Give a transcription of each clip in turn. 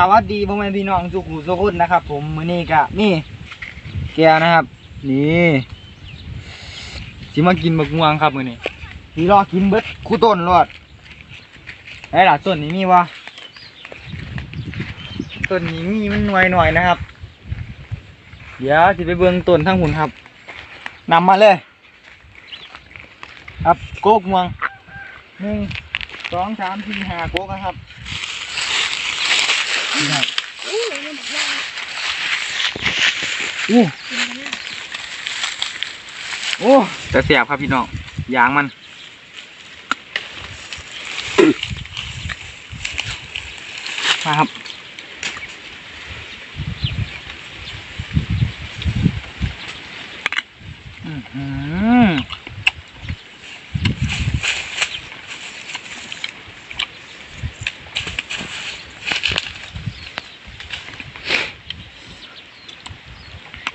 สวัสดีพ่อแม่พี่น้องทุกผู้ทุกคนนะครับ ผมมื้อนี้ก็นี่ แกนะครับ นี่สิมากินบักม่วงครับมื้อนี้สิรอกินเบิดคู่ต้นรอดไอ้หล่ะต้นนี้มีวะต้นนี้มีมันหน่วยหน่อยนะครับ เดี๋ยวสิไปเบิ่งต้นทั้งหุ่นครับนำมาเลย ครับโกกม่วงหนึ่งสองสามสี่ห้าโกกนะครับ นี่ครับอู้มันบอกว่าโอ้กินกันนะโอ้แต่เสียบครับพี่น้องยางมันมาครับ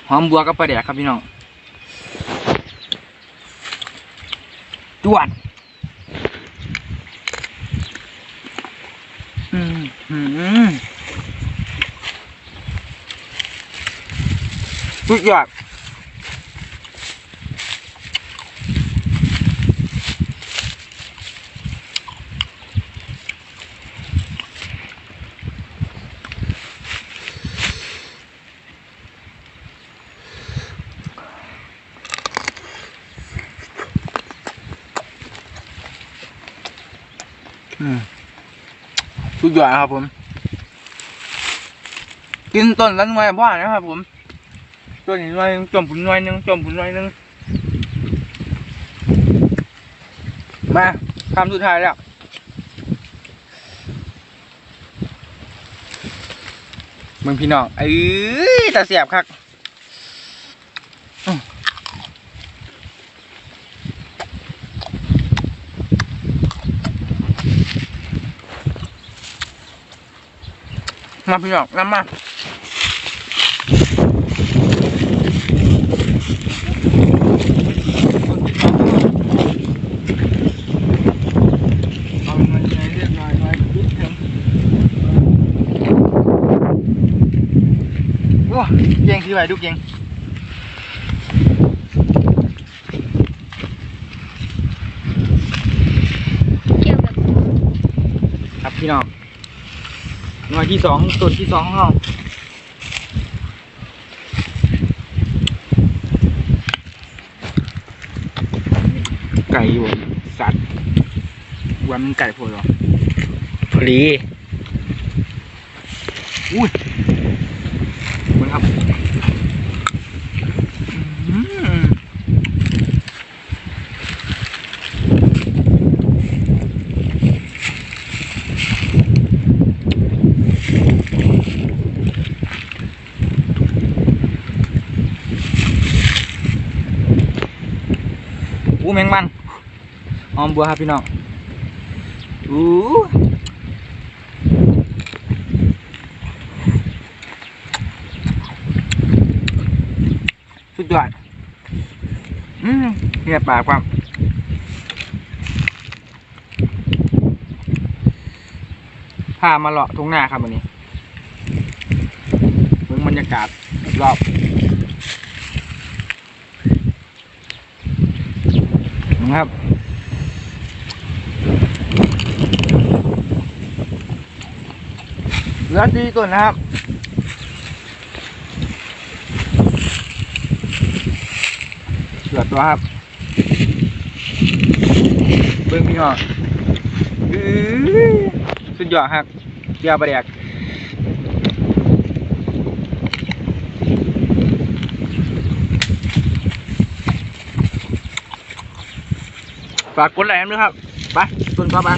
หอมบัวกับปลาแดกครับพี่น้องจวดอืมอืมสุดยอด สุดยอดครับผม กินต้นละหน่วยบ้านนะครับผมต้นนี้หน่วยหนึ่งจมผุนหน่วยหนึ่งจมผุนหน่วยหนึ่งมาคำสุดท้ายแล้วมึงพี่น้องเอ้ยแต่เสียบคัก มาพี่น้องนำมาเอามันให้เรียบร้อยไว้นิดนึงโอ้เก่งที่ไหวดูเก่งเกี่ยวกับครับพี่น้อง หน่วยที่สองต้นที่สองของเราไก่อยู่สัตว์วันมันไก่พอหรอพอดีอุ้ยมันครับ งมันหอมบัวครับพี่น้องอู้สุดยอดอืมเนี่ยปากความพามาเลาะทุ่งนาครับวันนี้เบิ่งบรรยากาศรอบนะ ครับ เลือดีตัวนะครับเหลือตัวครับเบิ้งพี่น้องอื้อสุดยอดครับเจียวปลาแดก ฝากกดไลค์ด้วยครับ ไปต้นต่อไป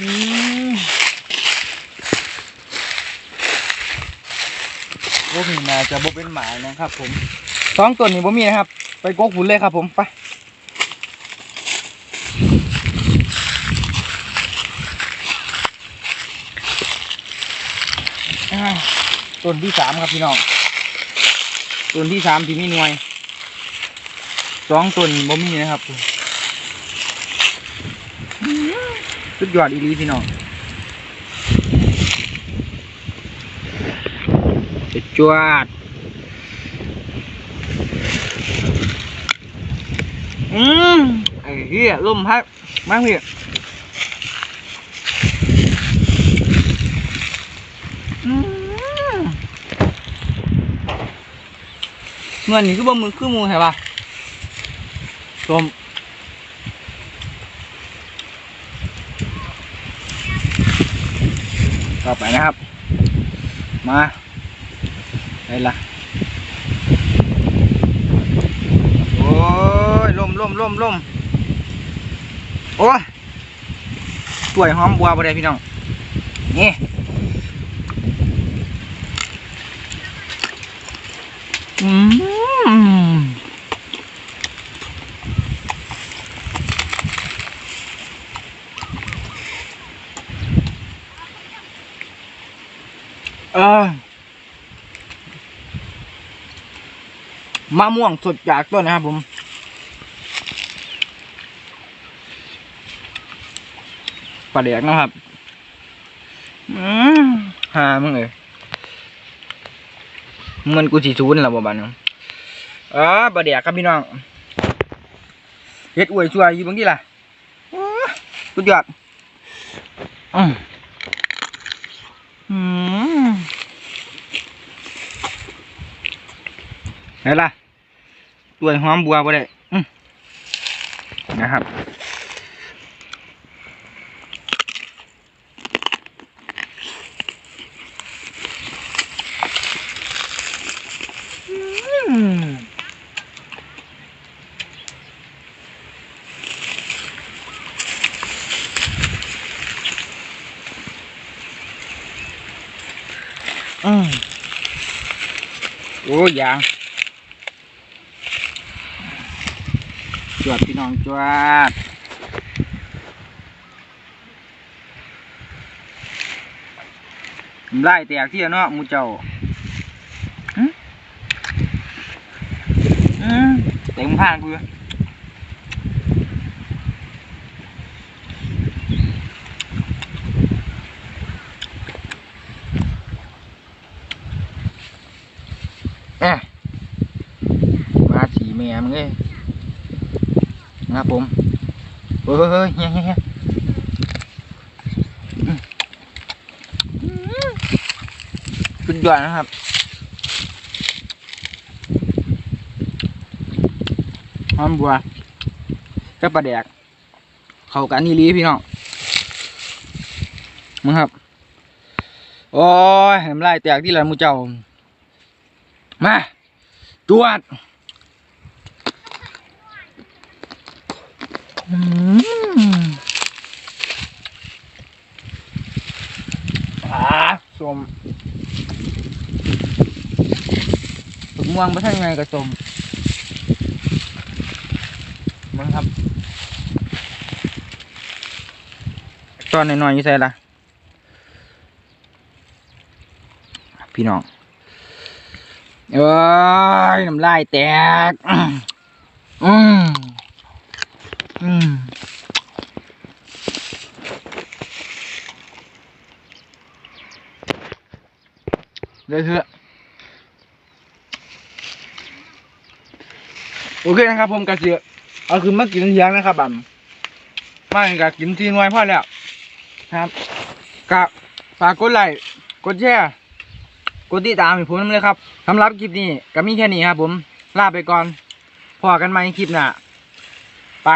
อืมโอ้มาจะบ่เป็นหมายนะครับ ผมสองตัวนี้บ่มีนะครับ ไปโกกหุ่นเลยครับผมไปต้นที่สามครับพี่น้อง ต้นที่สามที่มีหน่วยสองต้นบ่มีนะครับสุดยอดอีลีพี่น้องสุดยอดอืมไอ้เหี้ยลมพัดมากพี่อืมเงินนี่คือบ่มือคือหมูใช่ปะชมต่อไปนะครับ มาไปละโอ้ยลมลมลมลมโอ้ยสวยหอมบัวบ่ได้พี่น้อง นี่อืม เออมะม่วงสดจากต้นนะครับผมปลาแดกนะครับอืมหามึงเลยเงินกูสีศูนย์แล้วบ่บ้านนี้เออปลาแดกครับพี่น้องเฮ็ดอวยช่วยอยู่บางทีล่ะสุดยอดอืมอืมไหนล่ะตัวยหอมบัวบ่ได้นะครับ โอ้ยางจวดพี่น้องจวดไล่แตกที่เนาะมูเจ้าอืมเต็มข้างกูเลยเอ๊ะมาสีแมึงเอ้ยนะครับผมเฮ้ยเฮ้ยเฮ้ยเฮ้ยสุดยอดนะครับหอมบัวกับปลาแดก เข้ากันนี่ลีพี่น้องมึงครับ โอ้ยน้ำลายแตกที่ไหลมูเจ้า มา จวด อืมอ่าสมถึงม่วงไปทางไงก็สมมึงครับตอนน้อยๆอยู่ใส่ละพี่น้องเอ้ยน้ำลายแตก อืม อืมเลยเถอะโอเคนะครับ ผมกระเสียเอาคือมากินเลี้ยงนะครับบัมมากับกินทีน้อยพอแล้วครับกับฝากกดไลค์กดแชร์กดติดตามให้ผมเลยครับสำหรับคลิปนี้ก็มีแค่นี้ครับผมลาไปก่อนพอกันใหม่คลิปหน้าไป